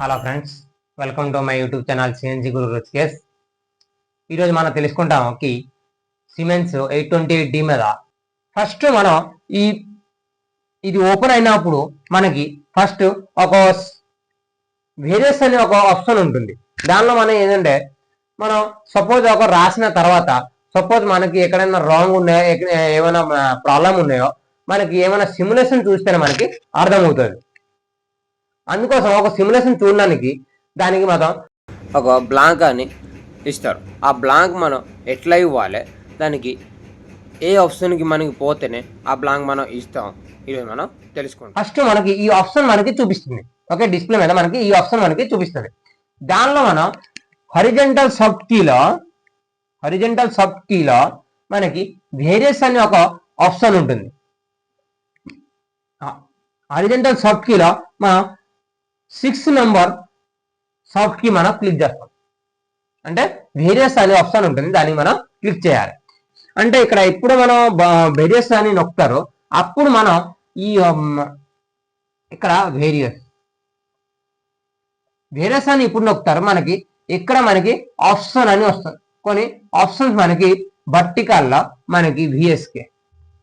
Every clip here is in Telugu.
Hello friends welcome to my YouTube channel CNG Guru Rushikesh ఈరోజు మనం తెలుసుకుంటాం కి Siemens eight twenty eight D మీద ఫస్ట్ మనం ఈ ఇది ఓపెన్ అయినప్పుడు మనకి ఫస్ట్ ఒక వేరియస్ అనే ఒక ఆప్షన్ ఉంటుంది. దానిలో మనం ఏంటంటే మనం సపోజ్ ఒక రాసిన తర్వాత సపోజ్ మనకి ఎక్కడైనా రాంగ్ ఉన్నాయో ఏమైనా ప్రాబ్లం ఉన్నాయో మనకి ఏమైనా సిమ్యులేషన్ చూస్తేనే మనకి అర్థమవుతుంది. అందుకోసం ఒక సిమ్యులేషన్ చూడడానికి దానికి మనం ఒక బ్లాంక్ అని ఇస్తారు. ఆ బ్లాంక్ మనం ఎట్లా ఇవ్వాలి? దానికి ఏ ఆప్షన్కి మనకి పోతేనే ఆ బ్లాంక్ మనం ఇస్తాం. ఇది మనం తెలుసుకుంటాం. ఫస్ట్ మనకి ఈ ఆప్షన్ మనకి చూపిస్తుంది. ఓకే డిస్ప్లే మీద మనకి ఈ ఆప్షన్ మనకి చూపిస్తుంది. దానిలో మనం హరిజెంటల్ సబ్ కీలో హరిజెంటల్ సబ్ కీలో మనకి వేరియస్ అనే ఒక ఆప్షన్ ఉంటుంది. హరిజెంటల్ సబ్ కీలో మనం సిక్స్ నెంబర్ సాఫ్ట్కి మనం క్లిక్ చేస్తాం. అంటే వేరియస్ అనే ఆప్షన్ ఉంటుంది. దానికి మనం క్లిక్ చేయాలి. అంటే ఇక్కడ ఎప్పుడు మనం వేరియస్ అని నొక్కుతారో అప్పుడు మనం ఈ ఇక్కడ వేరియస్ వేరియస్ అని ఇప్పుడు నొక్కుతారు మనకి ఇక్కడ మనకి ఆప్షన్ అని వస్తుంది. కొన్ని ఆప్షన్స్ మనకి బట్టికల్లా మనకి విఎస్కే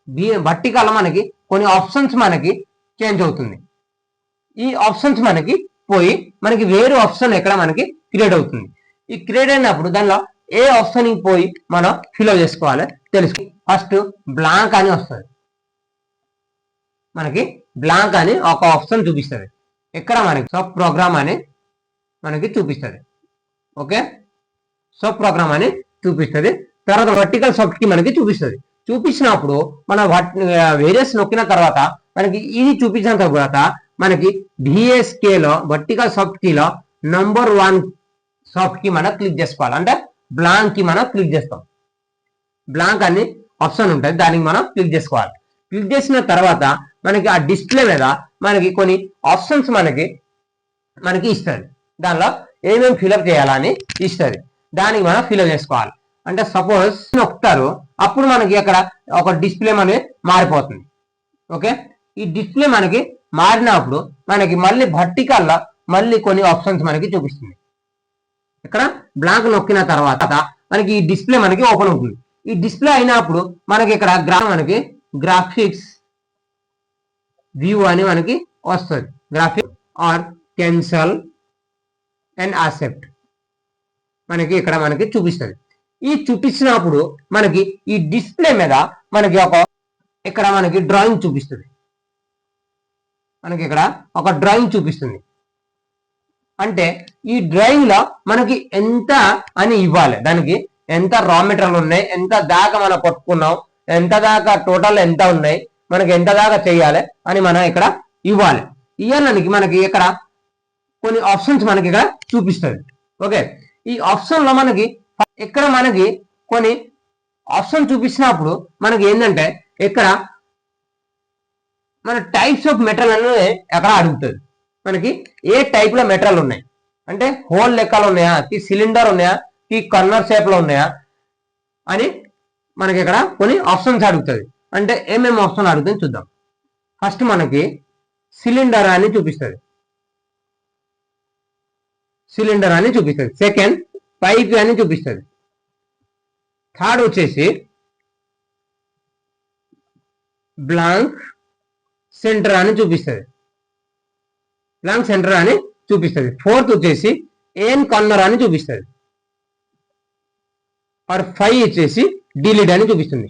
బి బట్టికల్లా మనకి కొన్ని ఆప్షన్స్ మనకి చేంజ్ అవుతుంది. ఈ ఆప్షన్స్ మనకి పోయి మనకి వేరే ఆప్షన్ ఎక్కడ మనకి క్రియేట్ అవుతుంది. ఈ క్రియేట్ అయినప్పుడు దానిలో ఏ ఆప్షన్ పోయి మనం ఫిల్అప్ చేసుకోవాలి తెలుసు ఫస్ట్ బ్లాంక్ అని వస్తుంది. మనకి బ్లాంక్ అని ఒక ఆప్షన్ చూపిస్తుంది. ఇక్కడ మనకి? సబ్ ప్రోగ్రామ్ అని మనకి చూపిస్తుంది. ఓకే సబ్ ప్రోగ్రామ్ అని చూపిస్తుంది. తర్వాత వర్టికల్ సబ్కి మనకి చూపిస్తుంది. చూపించినప్పుడు మన వేరియస్ నొక్కిన తర్వాత మనకి ఇది చూపించిన తర్వాత మనకి డిఎస్కేలో వర్టికల్ సాఫ్ట్ కీలో నంబర్ వన్ సాఫ్ట్కి మనం క్లిక్ చేసుకోవాలి. అంటే బ్లాంక్కి మనం క్లిక్ చేస్తాం. బ్లాంక్ అని ఆప్షన్ ఉంటుంది. దానికి మనం క్లిక్ చేసుకోవాలి. క్లిక్ చేసిన తర్వాత మనకి ఆ డిస్ప్లే మీద మనకి కొన్ని ఆప్షన్స్ మనకి మనకి ఇస్తుంది. దానిలో ఏమేమి ఫిలప్ చేయాలని ఇస్తుంది. దానికి మనం ఫిలప్ చేసుకోవాలి. అంటే సపోజ్ నొక్కుతారు. అప్పుడు మనకి అక్కడ ఒక డిస్ప్లే మనకి మారిపోతుంది. ఓకే ఈ డిస్ప్లే మనకి మారినప్పుడు మనకి మళ్ళీ vertical-లో మళ్ళీ కొన్ని ఆప్షన్స్ మనకి చూపిస్తుంది. ఇక్కడ బ్లాంక్ నొక్కిన తర్వాత మనకి ఈ డిస్ప్లే మనకి ఓపెన్ అవుతుంది. ఈ డిస్ప్లే అయినప్పుడు మనకి ఇక్కడ గ్రా మనకి గ్రాఫిక్స్ వ్యూ అని మనకి వస్తుంది. Graphic or cancel and accept మనకి ఇక్కడ మనకి చూపిస్తుంది. ఈ చూపించినప్పుడు మనకి ఈ డిస్ప్లే మీద మనకి ఒక ఇక్కడ మనకి డ్రాయింగ్ చూపిస్తుంది. మనకి ఇక్కడ ఒక డ్రాయింగ్ చూపిస్తుంది. అంటే ఈ డ్రాయింగ్లో మనకి ఎంత అని ఇవ్వాలి. దానికి ఎంత రా మెటీరియల్ ఉన్నాయి ఎంత దాకా మనం పట్టుకున్నాం ఎంత దాకా టోటల్ ఎంత ఉన్నాయి మనకి ఎంత దాకా చేయాలి అని మనం ఇక్కడ ఇవ్వాలి. ఇవ్వడానికి మనకి ఇక్కడ కొన్ని ఆప్షన్స్ మనకి ఇక్కడ చూపిస్తుంది. ఓకే? ఈ ఆప్షన్లో మనకి ఇక్కడ మనకి కొన్ని ఆప్షన్ చూపించినప్పుడు మనకి ఏంటంటే ఇక్కడ మన టైప్స్ ఆఫ్ మెటల్ అనేది ఎక్కడ అడుగుతుంది? మనకి ఏ టైప్లో మెటల్ ఉన్నాయి? అంటే హోల్ లెక్కలు ఉన్నాయా? ఈ సిలిండర్ ఉన్నాయా? ఈ కర్నర్ షేప్లో ఉన్నాయా? అని మనకి ఇక్కడ కొన్ని ఆప్షన్స్ అడుగుతుంది. అంటే ఏమేమి ఆప్షన్ అడుగుతుంది చూద్దాం. ఫస్ట్ మనకి సిలిండర్ అని చూపిస్తుంది. సిలిండర్ అని చూపిస్తుంది. సెకండ్ పైప్ అని చూపిస్తుంది. థర్డ్ వచ్చేసి బ్లాంక్ సెంటర్ అని చూపిస్తుంది. లంగ్ సెంటర్ అని చూపిస్తుంది. ఫోర్త్ వచ్చేసి ఏన్ కార్నర్ అని చూపిస్తుంది. ఆర్ ఫైవ్ వచ్చేసి డిలీట్ అని చూపిస్తుంది.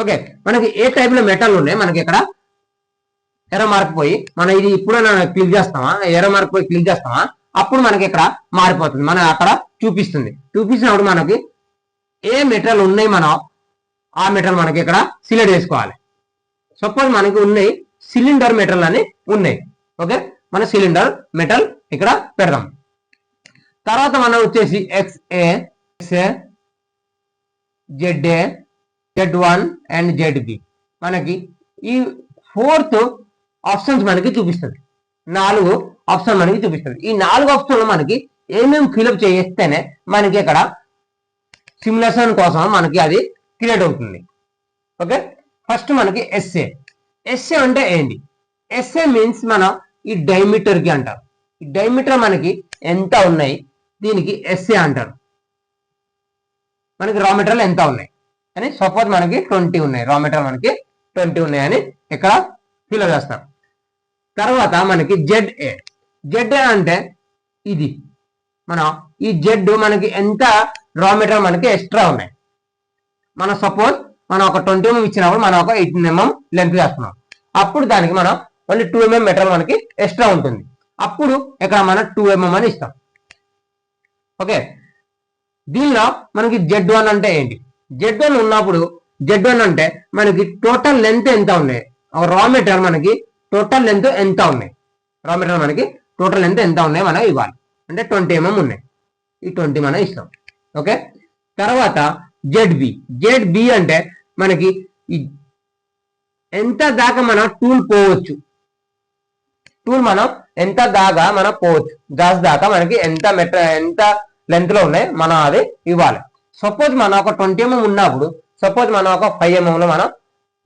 ఓకే మనకి ఏ టైప్లో మెటల్ ఉన్నాయి? మనకి ఇక్కడ ఎర్ర మార్క్ పోయి మనం ఇది ఇప్పుడు క్లిక్ చేస్తామా? ఎర్ర మార్క్ పోయి క్లిక్ చేస్తామా? అప్పుడు మనకి ఇక్కడ మారిపోతుంది. మనం అక్కడ చూపిస్తుంది. చూపించినప్పుడు మనకి ఏ మెటల్ ఉన్నాయి మనం? ఆ మెటల్ మనకి ఇక్కడ సిలెక్ట్ చేసుకోవాలి. సపోజ్ మనకి ఉన్నాయి సిలిండర్ మెటల్ అని ఉన్నాయి. ఓకే? మన సిలిండర్ మెటల్ ఇక్కడ పెడదాం. తర్వాత మనం వచ్చేసి X A X A Z A Z one and Z B మనకి ఈ ఫోర్త్ ఆప్షన్స్ మనకి చూపిస్తుంది. నాలుగు ఆప్షన్ మనకి చూపిస్తుంది. ఈ నాలుగు ఆప్షన్లు మనకి ఏమేమి ఫిలప్ చేస్తేనే మనకి ఇక్కడ సిమ్యులేషన్ కోసం మనకి అది క్రియేట్ అవుతుంది. ఓకే? ఫస్ట్ మనకి ఎస్ఏ ఎస్ఏ అంటే ఏంటి? ఎస్ఏ మీన్స్ మనం ఈ డైమీటర్కి అంటారు. డైమీటర్ మనకి ఎంత ఉన్నాయి? దీనికి ఎస్ఏ అంటారు. మనకి రా మెటీరియల్ ఎంత ఉన్నాయి? అని సపోజ్ మనకి ట్వంటీ ఉన్నాయి. రా మెటీరియల్ మనకి ట్వంటీ ఉన్నాయని ఇక్కడ ఫిల్ చేస్తాం తర్వాత మనకి జెడ్ ఏ జెడ్ ఏ అంటే ఇది. మన ఈ జెడ్ మనకి ఎంత రా మెటీరియల్ మనకి ఎక్స్ట్రా ఉన్నాయి? మనం సపోజ్ మనం ఒక ట్వంటీ ఎంఎం ఇచ్చినప్పుడు మనం ఒక ఎయిటీన్ ఎంఎం లెంత్ చేస్తున్నాం. అప్పుడు దానికి మనం ఓన్లీ టూ ఎంఎం మెటర్ మనకి ఎక్స్ట్రా ఉంటుంది. అప్పుడు ఇక్కడ మనం టూ ఎంఎం mm అని ఇస్తాం. ఓకే దీనిలో మనకి జెడ్ వన్ అంటే ఏంటి? జెడ్ వన్ ఉన్నప్పుడు జెడ్ వన్ అంటే మనకి టోటల్ లెంత్ ఎంత ఉన్నాయి ఒక రా మెటీరియల్ మనకి టోటల్ లెంత్ ఎంత ఉన్నాయి రా మెటీరియల్ మనకి టోటల్ లెంత్ ఎంత ఉన్నాయి మనం ఇవ్వాలి. అంటే ట్వంటీ ఎంఎం mm ఉన్నాయి. ఈ ట్వంటీ మనం ఇస్తాం. ఓకే తర్వాత జెడ్ బి జెడ్ బి అంటే మనకి ఎంత దాకా మనం టూల్ పోవచ్చు? టూల్ మనం ఎంత దాకా మనం పోవచ్చు? జాస్ దాకా మనకి ఎంత మెట్ర ఎంత లెంత్లో ఉన్నాయి? మనం అది ఇవ్వాలి. సపోజ్ మనం ఒక ట్వంటీ ఎంఎం ఉన్నప్పుడు సపోజ్ మనం ఒక ఫైవ్ ఎంఎం లో మనం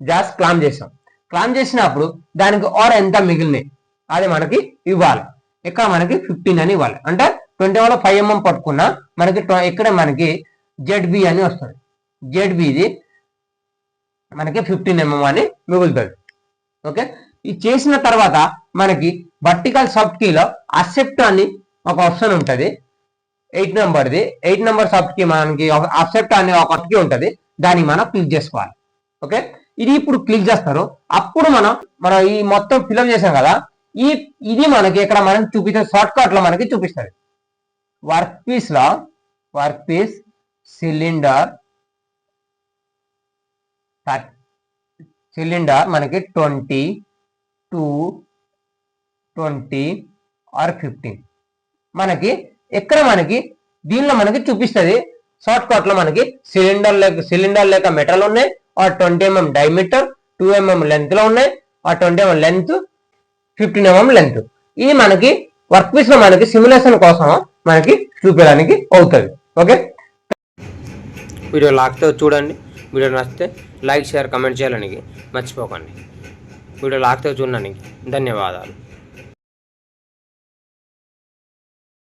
జాస్ క్లామ్ చేసాం. క్లామ్ చేసినప్పుడు దానికి ఆర్ ఎంత మిగిలినాయి? అది మనకి ఇవ్వాలి. ఇక్కడ మనకి ఫిఫ్టీన్ అని ఇవ్వాలి. అంటే ట్వంటీ లో ఫైవ్ ఎంఎం పట్టుకున్నా మనకి ఇక్కడ మనకి జెడ్బి అని వస్తుంది. జెడ్బి ఇది మనకి ఫిఫ్టీన్ ఎంఎం అని మిగులుతుంది ఓకే ఇది చేసిన తర్వాత మనకి వర్టికల్ సబ్ కీలో అసెప్ట్ అని ఒక ఆప్షన్ ఉంటుంది. ఎయిట్ నెంబర్ది ఎయిట్ నెంబర్ సబ్ కీ మనకి అసెప్ట్ అనే ఒక కీ ఉంటుంది. దాన్ని మనం క్లిక్ చేసుకోవాలి. ఓకే ఇది ఇప్పుడు క్లిక్ చేస్తారు. అప్పుడు మనం మనం ఈ మొత్తం ఫిలప్ చేసాం కదా ఈ ఇది మనకి ఇక్కడ మనం చూపిస్తే షార్ట్ కట్లో మనకి చూపిస్తుంది వర్క్ పీస్లో వర్క్ పీస్ సిలిండర్ సిలిండర్ మనకి twenty two twenty or fifteen. మనకి ఎక్కడ మనకి దీనిలో మనకి చూపిస్తుంది షార్ట్ కట్లో మనకి సిలిండర్ లేక సిలిండర్ లేక మెటల్ ఉన్నాయి ఆ twenty M M diameter two M M లెంత్లో ఉన్నాయి ఆ twenty M M length fifteen M M length ఇది మనకి వర్క్ పీస్లో మనకి సిమ్యులేషన్ కోసం మనకి చూపించడానికి అవుతుంది. ఓకే? వీడియో లాక్తో చూడండి. వీడియో నచ్చితే లైక్ షేర్ కమెంట్ చేయాలని మర్చిపోకండి. వీడియో లాక్తో చూడడానికి ధన్యవాదాలు.